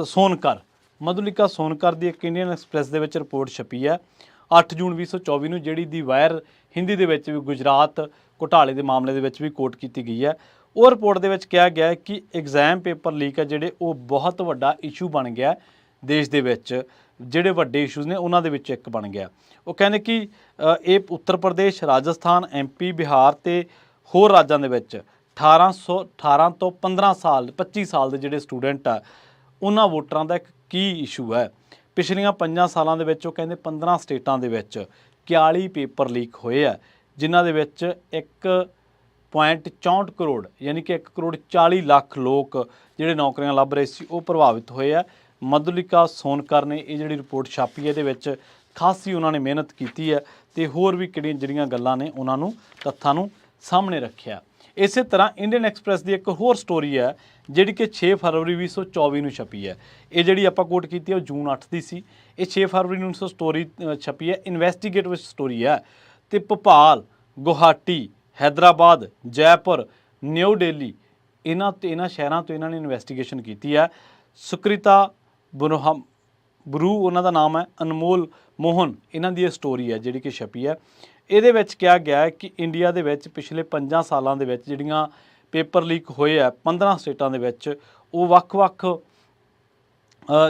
ਸੋਨਕਰ। ਮਧੁਲਿਕਾ ਸੋਨਕਰ ਦੀ ਇੱਕ ਇੰਡੀਅਨ ਐਕਸਪ੍ਰੈਸ ਦੇ ਵਿੱਚ ਰਿਪੋਰਟ ਛਪੀ ਹੈ। 8 ਜੂਨ 2024 ਨੂੰ ਜਿਹੜੀ ਦੀ ਵਾਇਰ ਹਿੰਦੀ ਦੇ ਵਿੱਚ ਵੀ ਗੁਜਰਾਤ ਘੁਟਾਲੇ ਦੇ ਮਾਮਲੇ ਦੇ ਵਿੱਚ ਵੀ ਕੋਟ ਕੀਤੀ ਗਈ ਹੈ। ਉਹ ਰਿਪੋਰਟ ਦੇ ਵਿੱਚ ਕਿਹਾ ਗਿਆ ਕਿ ਐਗਜ਼ਾਮ ਪੇਪਰ ਲੀਕ ਹੈ ਜਿਹੜੇ ਉਹ ਬਹੁਤ ਵੱਡਾ ਇਸ਼ੂ ਬਣ ਗਿਆ ਦੇਸ਼ ਦੇ ਵਿੱਚ। ਜਿਹੜੇ ਵੱਡੇ ਇਸ਼ੂਜ਼ ਨੇ ਉਹਨਾਂ ਦੇ ਵਿੱਚ ਇੱਕ ਬਣ ਗਿਆ। ਉਹ ਕਹਿੰਦੇ ਕਿ ਇਹ ਉੱਤਰ ਪ੍ਰਦੇਸ਼ ਰਾਜਸਥਾਨ ਐਮਪੀ ਬਿਹਾਰ ਤੇ ਹੋਰ ਰਾਜਾਂ ਦੇ ਵਿੱਚ 1800 18 ਤੋਂ 15 ਸਾਲ 25 ਸਾਲ ਦੇ ਜਿਹੜੇ ਸਟੂਡੈਂਟ ਆ, ਉਹਨਾਂ ਵੋਟਰਾਂ ਦਾ ਇੱਕ ਕੀ ਇਸ਼ੂ ਹੈ? ਪਿਛਲੀਆਂ 5 ਸਾਲਾਂ ਦੇ ਵਿੱਚ ਉਹ ਕਹਿੰਦੇ 15 ਸਟੇਟਾਂ ਦੇ ਵਿੱਚ 41 ਪੇਪਰ ਲੀਕ ਹੋਏ ਆ, ਜਿਨ੍ਹਾਂ ਦੇ ਵਿੱਚ 1.64 ਕਰੋੜ, ਯਾਨੀ ਕਿ 1 ਕਰੋੜ 40 ਲੱਖ ਲੋਕ ਜਿਹੜੇ ਨੌਕਰੀਆਂ ਲੱਭ ਰਹੇ ਸੀ, ਉਹ ਪ੍ਰਭਾਵਿਤ ਹੋਏ ਆ। ਮਧੁਲਿਕਾ ਸੋਨਕਰ ਨੇ ਇਹ ਜਿਹੜੀ ਰਿਪੋਰਟ ਛਾਪੀ ਹੈ, ਇਹਦੇ ਵਿੱਚ ਖਾਸੀ ਉਹਨਾਂ ਨੇ ਮਿਹਨਤ ਕੀਤੀ ਹੈ ਤੇ ਹੋਰ ਵੀ ਕਿਹੜੀਆਂ ਜਿਹੜੀਆਂ ਗੱਲਾਂ ਨੇ, ਉਹਨਾਂ ਨੂੰ ਤੱਥਾਂ ਨੂੰ ਸਾਹਮਣੇ ਰੱਖਿਆ। ਇਸੇ ਤਰ੍ਹਾਂ ਇੰਡੀਅਨ ਐਕਸਪ੍ਰੈਸ ਦੀ ਇੱਕ ਹੋਰ ਸਟੋਰੀ ਹੈ, ਜਿਹੜੀ ਕਿ 6 ਫਰਵਰੀ 2024 ਨੂੰ ਛਪੀ ਹੈ। ਇਹ ਜਿਹੜੀ ਆਪਾਂ ਕੋਟ ਕੀਤੀ ਹੈ, ਉਹ ਜੂਨ 8 ਦੀ ਸੀ। ਇਹ 6 ਫਰਵਰੀ ਨੂੰ ਸੋ ਸਟੋਰੀ ਛਪੀ ਹੈ। ਇਨਵੈਸਟੀਗੇਟਿਵ ਸਟੋਰੀ ਹੈ। ਤੇ ਭੋਪਾਲ, ਗੁਹਾਟੀ, ਹੈਦਰਾਬਾਦ, ਜੈਪੁਰ, ਨਿਊ ਦਿੱਲੀ, ਇਹਨਾਂ ਤੇ, ਇਹਨਾਂ ਸ਼ਹਿਰਾਂ ਤੋਂ ਇਹਨਾਂ ਨੇ ਇਨਵੈਸਟੀਗੇਸ਼ਨ ਕੀਤੀ ਹੈ। ਸੁਕ੍ਰਿਤਾ ਬੁਰਹਮ ਬਰੂ ਉਹਨਾਂ ਦਾ ਨਾਮ ਹੈ। ਅਨਮੋਲ ਮੋਹਨ, ਇਹਨਾਂ ਦੀ ਇਹ ਸਟੋਰੀ ਹੈ, ਜਿਹੜੀ ਕਿ ਛਪੀ ਹੈ। ਇਹਦੇ ਵਿੱਚ ਕਿਹਾ ਗਿਆ ਹੈ ਕਿ ਇੰਡੀਆ ਦੇ ਵਿੱਚ ਪਿਛਲੇ 5 ਸਾਲਾਂ ਦੇ ਵਿੱਚ ਜਿਹੜੀਆਂ ਪੇਪਰ ਲੀਕ ਹੋਏ ਆ 15 ਸਟੇਟਾਂ ਦੇ ਵਿੱਚ, ਉਹ ਵੱਖ-ਵੱਖ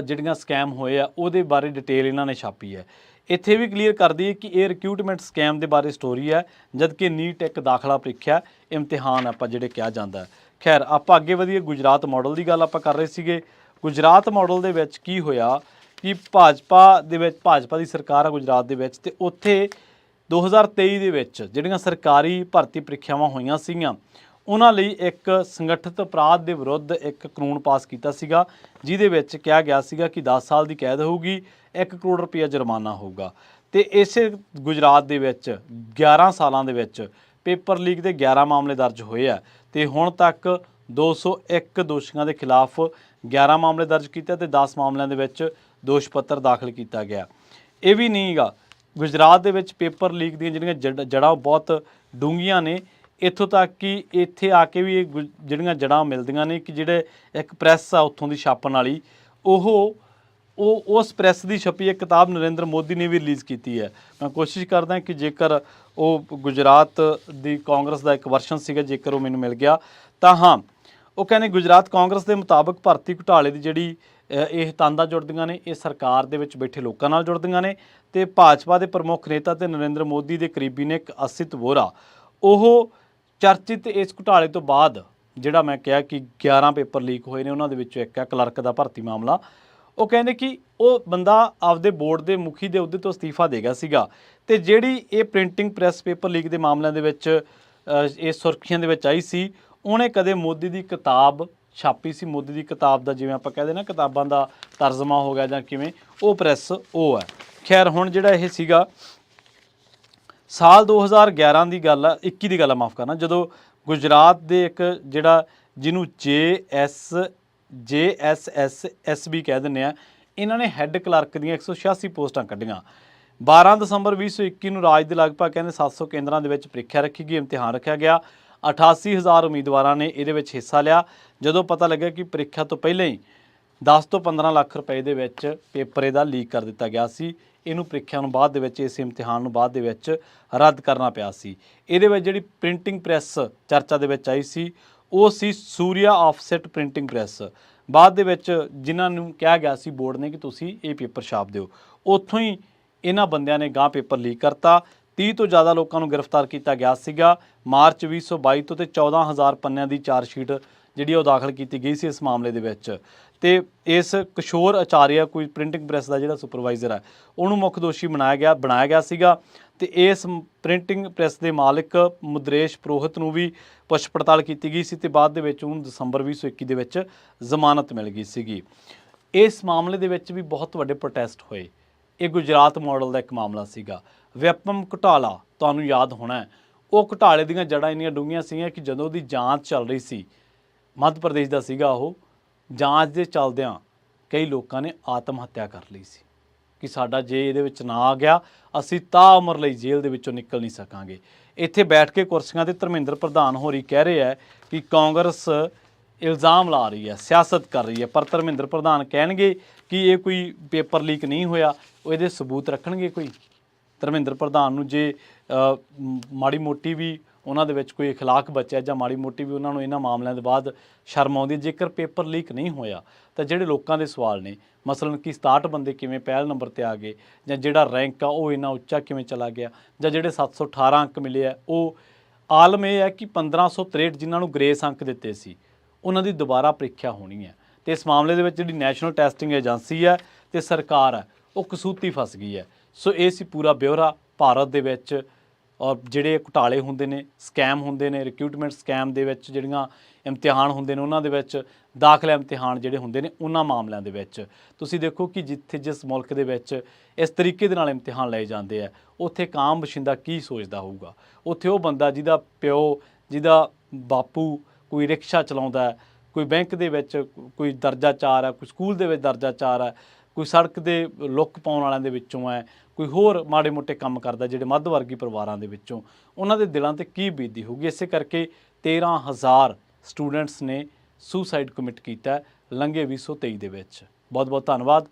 ਜਿਹੜੀਆਂ ਸਕੈਮ ਹੋਏ ਆ, ਉਹਦੇ ਬਾਰੇ ਡਿਟੇਲ ਇਹਨਾਂ ਨੇ ਛਾਪੀ ਹੈ। ਇੱਥੇ ਵੀ ਕਲੀਅਰ ਕਰਦੀ ਹੈ ਕਿ ਇਹ ਰਿਕਰੂਟਮੈਂਟ ਸਕੈਮ ਦੇ ਬਾਰੇ ਸਟੋਰੀ ਹੈ, ਜਦਕਿ ਨੀਟ ਇੱਕ ਦਾਖਲਾ ਪ੍ਰੀਖਿਆ ਇਮਤਿਹਾਨ ਆਪਾਂ ਜਿਹੜੇ ਕਿਹਾ ਜਾਂਦਾ ਖੈਰ, ਆਪਾਂ ਅੱਗੇ ਵਧੀਏ ਗੁਜਰਾਤ ਮਾਡਲ ਦੀ ਗੱਲ ਆਪਾਂ ਕਰ ਰਹੇ ਸੀਗੇ। ਗੁਜਰਾਤ ਮਾਡਲ ਦੇ ਵਿੱਚ ਕੀ ਹੋਇਆ ਕਿ ਭਾਜਪਾ ਦੇ ਵਿੱਚ, ਭਾਜਪਾ ਦੀ ਸਰਕਾਰ ਆ ਗੁਜਰਾਤ ਦੇ ਵਿੱਚ, ਤੇ ਉੱਥੇ 2023 ਦੇ ਵਿੱਚ ਜਿਹੜੀਆਂ ਸਰਕਾਰੀ ਭਰਤੀ ਪ੍ਰੀਖਿਆਵਾਂ ਹੋਈਆਂ ਸੀਗੀਆਂ, ਉਹਨਾਂ ਲਈ ਇੱਕ ਸੰਗਠਿਤ ਅਪਰਾਧ ਦੇ ਵਿਰੁੱਧ ਇੱਕ ਕਾਨੂੰਨ ਪਾਸ ਕੀਤਾ ਸੀਗਾ, ਜਿਹਦੇ ਵਿੱਚ ਕਿਹਾ ਗਿਆ ਸੀਗਾ ਕਿ 10 ਸਾਲ ਦੀ ਕੈਦ ਹੋਊਗੀ 1 ਕਰੋੜ ਰੁਪਇਆ ਜੁਰਮਾਨਾ ਹੋਊਗਾ। ਤੇ ਇਸੇ ਗੁਜਰਾਤ ਦੇ ਵਿੱਚ 11 ਸਾਲਾਂ ਦੇ ਵਿੱਚ ਪੇਪਰ ਲੀਕ ਦੇ 11 ਮਾਮਲੇ ਦਰਜ ਹੋਏ ਆ, ਤੇ ਹੁਣ ਤੱਕ 201 ਦੋਸ਼ੀਆਂ ਦੇ ਖਿਲਾਫ 11 ਮਾਮਲੇ ਦਰਜ ਕੀਤੇ ਤੇ 10 ਮਾਮਲਿਆਂ ਦੇ ਵਿੱਚ ਦੋਸ਼ ਪੱਤਰ ਦਾਖਲ ਕੀਤਾ ਗਿਆ। ਇਹ ਵੀ ਨਹੀਂਗਾ ਗੁਜਰਾਤ ਦੇ ਵਿੱਚ ਪੇਪਰ ਲੀਕ ਦੀਆਂ ਜਿਹੜੀਆਂ ਜੜ- ਜੜ੍ਹਾਂ ਬਹੁਤ ਡੂੰਘੀਆਂ ਨੇ। ਇੱਥੋਂ ਤੱਕ ਕਿ ਇੱਥੇ ਆ ਕੇ ਵੀ ਇਹ ਗੁ- ਜਿਹੜੀਆਂ ਜੜ੍ਹਾਂ ਮਿਲਦੀਆਂ ਨੇ ਕਿ ਜਿਹੜੇ ਇੱਕ ਪ੍ਰੈਸ ਆ ਉੱਥੋਂ ਦੀ ਛਾਪਣ ਵਾਲੀ, ਉਹ ਉਹ, ਉਸ ਪ੍ਰੈਸ ਦੀ ਛਪੀ ਇੱਕ ਕਿਤਾਬ ਨਰਿੰਦਰ ਮੋਦੀ ਨੇ ਵੀ ਰਿਲੀਜ਼ ਕੀਤੀ ਹੈ। ਮੈਂ ਕੋਸ਼ਿਸ਼ ਕਰਦਾ ਕਿ ਜੇਕਰ ਉਹ ਗੁਜਰਾਤ ਦੀ ਕਾਂਗਰਸ ਦਾ ਇੱਕ ਵਰਸ਼ਨ ਸੀਗਾ, ਜੇਕਰ ਉਹ ਮੈਨੂੰ ਮਿਲ ਗਿਆ, ਤਾਂ ਹਾਂ। ਉਹ ਕਹਿੰਦੇ ਗੁਜਰਾਤ ਕਾਂਗਰਸ ਦੇ ਮੁਤਾਬਕ ਭਰਤੀ ਘੁਟਾਲੇ ਦੀ ਜਿਹੜੀ ਇਹ ਤਾਂਦਾ ਜੁੜਦੀਆਂ ਨੇ, ਇਹ ਸਰਕਾਰ ਦੇ ਵਿੱਚ ਬੈਠੇ ਲੋਕਾਂ ਨਾਲ ਜੁੜਦੀਆਂ ਨੇ ਤੇ ਭਾਜਪਾ ਦੇ ਪ੍ਰਮੁੱਖ ਨੇਤਾ ਤੇ ਨਰਿੰਦਰ ਮੋਦੀ ਦੇ ਕਰੀਬੀ ਨੇ ਇੱਕ ਅਸਿਤ ਵੋਰਾ ਉਹ ਚਰਚਿਤ ਇਸ ਘੁਟਾਲੇ ਤੋਂ ਬਾਅਦ ਜਿਹੜਾ ਮੈਂ ਕਿਹਾ ਕਿ 11 ਪੇਪਰ ਲੀਕ ਹੋਏ ਨੇ, ਉਹਨਾਂ ਦੇ ਵਿੱਚੋਂ ਇੱਕ ਹੈ ਕਲਰਕ ਦਾ ਭਰਤੀ ਮਾਮਲਾ। ਉਹ ਕਹਿੰਦੇ ਕਿ ਉਹ ਬੰਦਾ ਆਪਦੇ ਬੋਰਡ ਦੇ ਮੁਖੀ ਦੇ ਅਹੁਦੇ ਤੋਂ ਅਸਤੀਫਾ ਦੇ ਗਿਆ ਸੀਗਾ ਤੇ ਜਿਹੜੀ ਇਹ ਪ੍ਰਿੰਟਿੰਗ ਪ੍ਰੈਸ ਪੇਪਰ ਲੀਕ ਦੇ ਮਾਮਲਿਆਂ ਦੇ ਵਿੱਚ ਇਹ ਸੁਰਖੀਆਂ ਦੇ ਵਿੱਚ ਆਈ ਸੀ, ਉਹਨੇ ਕਦੇ ਮੋਦੀ ਦੀ ਕਿਤਾਬ ਛਾਪੀ ਸੀ ਮੋਦੀ ਦੀ ਕਿਤਾਬ ਦਾ, ਜਿਵੇਂ ਆਪਾਂ ਕਹਿੰਦੇ ਨਾ ਕਿਤਾਬਾਂ ਦਾ ਤਰਜਮਾ ਹੋ ਗਿਆ ਜਾਂ ਕਿਵੇਂ, ਉਹ ਪ੍ਰੈਸ ਉਹ ਹੈ। ਖੈਰ, ਹੁਣ ਜਿਹੜਾ ਇਹ ਸੀਗਾ, ਸਾਲ 2011 ਦੀ ਗੱਲ ਆ 21 ਦੀ ਗੱਲ ਆ, ਮਾਫ ਕਰਨਾ, ਜਦੋਂ ਗੁਜਰਾਤ ਦੇ ਇੱਕ ਜਿਹੜਾ ਜਿਹਨੂੰ ਜੇਐਸ ਜੇਐਸਐਸਐਸਬੀ ਕਹਿ ਦਿੰਦੇ ਆ, ਇਹਨਾਂ ਨੇ ਹੈੱਡ ਕਲਰਕ ਦੀਆਂ 186 ਪੋਸਟਾਂ ਕੱਢੀਆਂ। 12 ਦਸੰਬਰ 2021 ਨੂੰ ਰਾਜ ਦੇ ਲਗਭਗ ਕਹਿੰਦੇ 700 ਕੇਂਦਰਾਂ ਦੇ ਵਿੱਚ ਪ੍ਰੀਖਿਆ ਰੱਖੀ ਗਈ, ਇਮਤਿਹਾਨ ਰੱਖਿਆ ਗਿਆ। 88000 ਉਮੀਦਵਾਰਾਂ ਨੇ ਇਹਦੇ ਵਿੱਚ ਹਿੱਸਾ ਲਿਆ। ਜਦੋਂ ਪਤਾ ਲੱਗਾ ਕਿ ਪ੍ਰੀਖਿਆ ਤੋਂ ਪਹਿਲਾਂ ਹੀ 10 ਤੋਂ 15 ਲੱਖ ਰੁਪਏ ਦੇ ਵਿੱਚ ਪੇਪਰ ਇਹਦਾ ਲੀਕ ਕਰ ਦਿੱਤਾ ਗਿਆ ਸੀ। ਇਹਨੂੰ ਪ੍ਰੀਖਿਆ ਨੂੰ ਬਾਅਦ ਦੇ ਵਿੱਚ, ਇਸ ਇਮਤਿਹਾਨ ਨੂੰ ਬਾਅਦ ਦੇ ਵਿੱਚ ਰੱਦ ਕਰਨਾ ਪਿਆ ਸੀ। ਇਹਦੇ ਵਿੱਚ ਜਿਹੜੀ ਪ੍ਰਿੰਟਿੰਗ ਪ੍ਰੈਸ ਚਰਚਾ ਦੇ ਵਿੱਚ ਆਈ ਸੀ, ਉਹ ਸੀ ਸੂਰਿਆ ਆਫਸੈਟ ਪ੍ਰਿੰਟਿੰਗ ਪ੍ਰੈਸ। ਬਾਅਦ ਦੇ ਵਿੱਚ ਜਿਨ੍ਹਾਂ ਨੂੰ ਕਿਹਾ ਗਿਆ ਸੀ ਬੋਰਡ ਨੇ ਕਿ ਤੁਸੀਂ ਇਹ ਪੇਪਰ ਛਾਪ ਦਿਓ। ਉੱਥੋਂ ਹੀ ਇਹਨਾਂ ਬੰਦਿਆਂ ਨੇ ਗਾਂ ਪੇਪਰ ਲੀਕ ਕਰਤਾ। 30 ਤੋਂ ਜ਼ਿਆਦਾ ਲੋਕਾਂ ਨੂੰ ਗ੍ਰਿਫਤਾਰ ਕੀਤਾ ਗਿਆ ਸੀਗਾ। ਮਾਰਚ 2022 ਤੋਂ ਤੇ 14000 ਪੰਨਿਆਂ ਦੀ ਚਾਰਜ ਸ਼ੀਟ ਜਿਹੜੀ ਉਹ ਦਾਖਲ ਕੀਤੀ ਗਈ ਸੀ ਇਸ ਮਾਮਲੇ ਦੇ ਵਿੱਚ। ਤੇ ਇਸ ਕਿਸ਼ੋਰ ਆਚਾਰੀਆ ਕੋਈ ਪ੍ਰਿੰਟਿੰਗ ਪ੍ਰੈਸ ਦਾ ਜਿਹੜਾ ਸੁਪਰਵਾਈਜ਼ਰ ਹੈ, ਉਹਨੂੰ ਮੁੱਖ ਦੋਸ਼ੀ ਬਣਾਇਆ ਗਿਆ ਬਣਾਇਆ ਗਿਆ ਸੀਗਾ। ਤੇ ਇਸ ਪ੍ਰਿੰਟਿੰਗ ਪ੍ਰੈਸ ਦੇ ਮਾਲਕ ਮੁਦਰੇਸ਼ ਪ੍ਰੋਹਿਤ ਨੂੰ ਵੀ ਪੁੱਛ ਪੜਤਾਲ ਕੀਤੀ ਗਈ ਸੀ ਤੇ ਬਾਅਦ ਦੇ ਵਿੱਚ ਉਹਨੂੰ ਦਸੰਬਰ 2021 ਦੇ ਵਿੱਚ ਜ਼ਮਾਨਤ ਮਿਲ ਗਈ ਸੀਗੀ। ਇਸ ਮਾਮਲੇ ਦੇ ਵਿੱਚ ਵੀ ਬਹੁਤ ਵੱਡੇ ਪ੍ਰੋਟੈਸਟ ਹੋਏ। ਇਹ ਗੁਜਰਾਤ ਮਾਡਲ ਦਾ ਇੱਕ ਮਾਮਲਾ ਸੀਗਾ। ਵੈਪਮ ਘੁਟਾਲਾ ਤੁਹਾਨੂੰ ਯਾਦ ਹੋਣਾ ਉਹ ਘੁਟਾਲੇ ਦੀਆਂ ਜੜ੍ਹਾਂ ਇੰਨੀਆਂ ਡੂੰਘੀਆਂ ਸੀਗੀਆਂ ਕਿ ਜਦੋਂ ਦੀ ਜਾਂਚ ਚੱਲ ਰਹੀ ਸੀ, ਮੱਧ ਪ੍ਰਦੇਸ਼ ਦਾ ਸੀਗਾ ਉਹ, ਜਾਂਚ ਦੇ ਚੱਲਦਿਆਂ ਕਈ ਲੋਕਾਂ ਨੇ ਆਤਮ ਹੱਤਿਆ ਕਰ ਲਈ ਸੀ ਕਿ ਸਾਡਾ ਜੇ ਇਹਦੇ ਵਿੱਚ ਨਾ ਆ ਗਿਆ, ਅਸੀਂ ਤਾਂ ਉਮਰ ਲਈ ਜੇਲ੍ਹ ਦੇ ਵਿੱਚੋਂ ਨਿਕਲ ਨਹੀਂ ਸਕਾਂਗੇ। ਇੱਥੇ ਬੈਠ ਕੇ ਕੁਰਸੀਆਂ ਤੇ ਧਰਮਿੰਦਰ ਪ੍ਰਧਾਨ ਹੋਰੀ ਕਹਿ ਰਹੇ ਹੈ ਕਿ ਕਾਂਗਰਸ ਇਲਜ਼ਾਮ ਲਾ ਰਹੀ ਹੈ ਸਿਆਸਤ ਕਰ ਰਹੀ ਹੈ ਪਰ ਧਰਮਿੰਦਰ ਪ੍ਰਧਾਨ ਕਹਿਣਗੇ ਕਿ ਇਹ ਕੋਈ ਪੇਪਰ ਲੀਕ ਨਹੀਂ ਹੋਇਆ ਉਹ ਇਹਦੇ ਸਬੂਤ ਰੱਖਣਗੇ ਕੋਈ ਧਰਮਿੰਦਰ ਪ੍ਰਧਾਨ ਨੂੰ ਜੇ ਅ, ਮ- ਮਾੜੀ ਮੋਟੀ ਵੀ ਉਹਨਾਂ ਦੇ ਵਿੱਚ ਕੋਈ اخلاق ਬਚਿਆ ਜਾਂ ਮਾੜੀ ਮੋਟੀ ਵੀ ਉਹਨਾਂ ਨੂੰ ਇਹਨਾਂ ਮਾਮਲਿਆਂ ਦੇ ਬਾਅਦ ਸ਼ਰਮ ਆਉਂਦੀ ਹੈ। ਜੇਕਰ ਪੇਪਰ ਲੀਕ ਨਹੀਂ ਹੋਇਆ ਤਾਂ ਜਿਹੜੇ ਲੋਕਾਂ ਦੇ ਸਵਾਲ ਨੇ ਮਸਲਨ ਕਿ 67 ਬੰਦੇ ਕਿਵੇਂ ਪਹਿਲ ਨੰਬਰ ਤੇ ਆ ਗਏ ਜਾਂ ਜਿਹੜਾ ਰੈਂਕ ਆ ਉਹ ਇੰਨਾ ਉੱਚਾ ਕਿਵੇਂ ਚਲਾ ਗਿਆ ਜਾਂ ਜਿਹੜੇ 718 ਅੰਕ ਮਿਲੇ ਆ ਉਹ ਆਲਮ ਇਹ ਹੈ ਕਿ 1563 ਜਿਨ੍ਹਾਂ ਨੂੰ ਗ੍ਰੇਸ ਅੰਕ ਦਿੱਤੇ ਸੀ ਉਹਨਾਂ ਦੀ ਦੁਬਾਰਾ ਪ੍ਰੀਖਿਆ ਹੋਣੀ ਹੈ। ਤੇ ਇਸ ਮਾਮਲੇ ਦੇ ਵਿੱਚ ਜਿਹੜੀ ਨੈਸ਼ਨਲ ਟੈਸਟਿੰਗ ਏਜੰਸੀ ਹੈ ਤੇ ਸਰਕਾਰ ਹੈ, ਉਹ ਕਸੂਤੀ ਫਸ ਗਈ ਹੈ। ਸੋ ਇਹ ਸੀ ਪੂਰਾ ਬਿਉਰਾ ਭਾਰਤ ਦੇ ਵਿੱਚ, ਔਰ ਜਿਹੜੇ ਘੁਟਾਲੇ ਹੁੰਦੇ ਨੇ, ਸਕੈਮ ਹੁੰਦੇ ਨੇ ਰਿਕਰੂਟਮੈਂਟ ਸਕੈਮ ਦੇ ਵਿੱਚ ਜਿਹੜੀਆਂ ਇਮਤਿਹਾਨ ਹੁੰਦੇ ਨੇ, ਉਹਨਾਂ ਦੇ ਵਿੱਚ ਦਾਖਲਾ ਇਮਤਿਹਾਨ ਜਿਹੜੇ ਹੁੰਦੇ ਨੇ, ਉਹਨਾਂ ਮਾਮਲਿਆਂ ਦੇ ਵਿੱਚ। ਤੁਸੀਂ ਦੇਖੋ ਕਿ ਜਿੱਥੇ ਜਿਸ ਮੁਲਕ ਦੇ ਵਿੱਚ ਇਸ ਤਰੀਕੇ ਦੇ ਨਾਲ ਇਮਤਿਹਾਨ ਲਏ ਜਾਂਦੇ ਆ, ਉੱਥੇ ਕਾਮ ਆਮ ਬਸ਼ਿੰਦਾ ਕੀ ਸੋਚਦਾ ਹੋਊਗਾ? ਉੱਥੇ ਉਹ ਬੰਦਾ ਜਿਹਦਾ ਪਿਓ, ਜਿਹਦਾ ਬਾਪੂ ਕੋਈ ਰਿਕਸ਼ਾ ਚਲਾਉਂਦਾ ਕੋਈ ਬੈਂਕ ਦੇ ਵਿੱਚ ਕੋਈ ਦਰਜਾ ਚਾਰ ਹੈ, ਕੋਈ ਸਕੂਲ ਦੇ ਵਿੱਚ ਦਰਜਾ ਚਾਰ ਹੈ, ਕੋਈ ਸੜਕ ਦੇ ਲੁੱਕ ਪਾਉਣ ਵਾਲਿਆਂ ਦੇ ਵਿੱਚੋਂ ਹੈ, ਕੋਈ ਹੋਰ ਮਾੜੇ ਮੋਟੇ ਕੰਮ ਕਰਦਾ ਜਿਹੜੇ ਮੱਧ ਵਰਗੀ ਪਰਿਵਾਰਾਂ ਦੇ ਵਿੱਚੋਂ, ਉਹਨਾਂ ਦੇ ਦਿਲਾਂ ਤੇ ਕੀ ਬੀਤਦੀ ਹੋਊਗੀ? ਇਸੇ ਕਰਕੇ 13000 ਸਟੂਡੈਂਟਸ ਨੇ ਸੁਸਾਈਡ ਕਮਿਟ ਕੀਤਾ ਹੈ ਲੰਘੇ 2023 ਦੇ ਵਿੱਚ। ਬਹੁਤ ਬਹੁਤ ਧੰਨਵਾਦ।